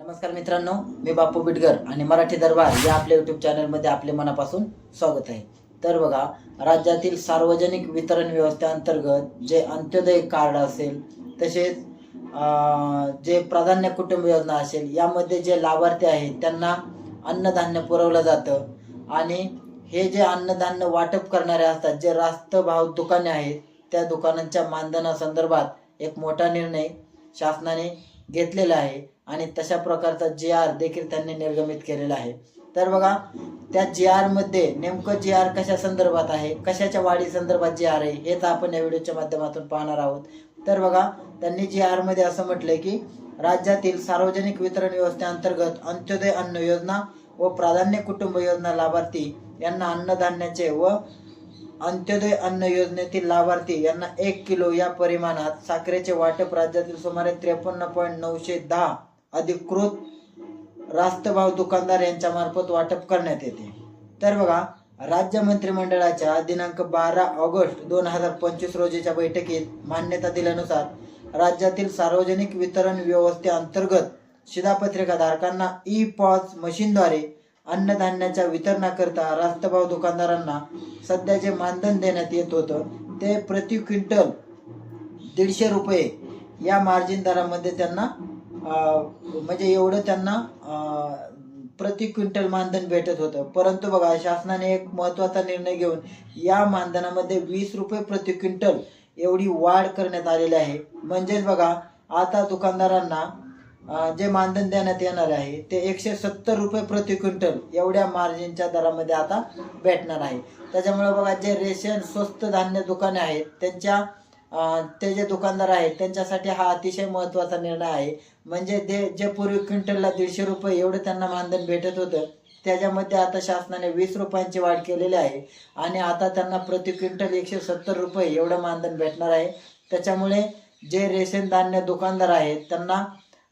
नमस्कार मित्रांनो मी बापू बिटगर आणि मराठी दरबार या आपल्या यूट्यूब चॅनलमध्ये आपले मनापासून स्वागत आहे. तर बघा राज्यातील सार्वजनिक वितरण व्यवस्थेअंतर्गत जे अंत्योदय कार्ड असेल तसेच जे प्राधान्य कुटुंब योजना असेल यामध्ये जे लाभार्थी आहेत त्यांना अन्नधान्य पुरवलं जातं. आणि हे जे अन्नधान्य वाटप करणारे असतात जे रास्त भाव दुकाने आहेत त्या दुकानांच्या मानधनासंदर्भात एक मोठा निर्णय शासनाने घेतलेला आहे आणि तशा प्रकारचा जी आर देखील त्यांनी निर्गमित केलेला आहे. तर बघा त्या जी आरमध्ये नेमकं जी आर कशा संदर्भात आहे कशाच्या वाढी संदर्भात जे आर आहे हेच आपण या व्हिडिओच्या माध्यमातून पाहणार आहोत. तर बघा त्यांनी जी आरमध्ये असं म्हटलंय की राज्यातील सार्वजनिक वितरण व्यवस्थेअंतर्गत अंत्योदय अन्न योजना व प्राधान्य कुटुंब योजना लाभार्थी यांना अन्नधान्याचे व अंत्योदय अन्न योजनेतील लाभार्थी यांना एक किलो या परिमाणात साखरेचे वाटप राज्यातील सुमारे त्रेपन्न पॉईंट नऊशे दहा अधिकृत रास्तभाव दुकानदार यांच्या मार्फत वाटप करण्यात येते. तर बघा राज्य मंत्रिमंडळाच्या दिनांक बारा ऑगस्ट दोन हजार पंचवीस रोजीच्या बैठकीत मान्यता दिल्यानुसार राज्यातील सार्वजनिक वितरण व्यवस्थेअंतर्गत शिधापत्रिका धारकांना ई पॉज मशीनद्वारे अन्नधान्याच्या वितरणाकरता रास्तभाव दुकानदारांना सध्या जे मानधन देण्यात येत होतं. ते प्रति क्विंटल दीडशे रुपये या मार्जिन दरामध्ये त्यांना म्हणजे एवढं त्यांना प्रति क्विंटल मानधन भेटत होतं. परंतु बघा शासनाने एक महत्त्वाचा निर्णय घेऊन या मानधनामध्ये वीस रुपये प्रति क्विंटल एवढी वाढ करण्यात आलेली आहे. म्हणजेच बघा आता दुकानदारांना जे मानधन देण्यात येणार आहे ते एकशे सत्तर रुपये प्रति क्विंटल एवढ्या मार्जिनच्या दरामध्ये आता भेटणार आहे. त्याच्यामुळे बघा जे रेशन स्वस्त धान्य दुकाने आहेत त्यांच्या ते जे दुकानदार आहेत त्यांच्यासाठी हा अतिशय महत्त्वाचा निर्णय आहे. म्हणजे ते जे पूर्वी क्विंटलला दीडशे रुपये एवढं त्यांना मानधन भेटत होतं त्याच्यामध्ये आता शासनाने वीस रुपयांची वाढ केलेली आहे आणि आता त्यांना प्रति क्विंटल एकशे सत्तर रुपये एवढं मानधन भेटणार आहे. त्याच्यामुळे जे रेशन धान्य दुकानदार आहेत त्यांना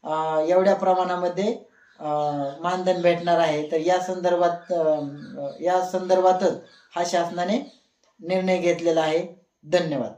एवढ्या प्रमाणामध्ये मानधन भेटणार आहे. तर या संदर्भात या संदर्भातच हा शासनाने निर्णय घेतलेला आहे. धन्यवाद.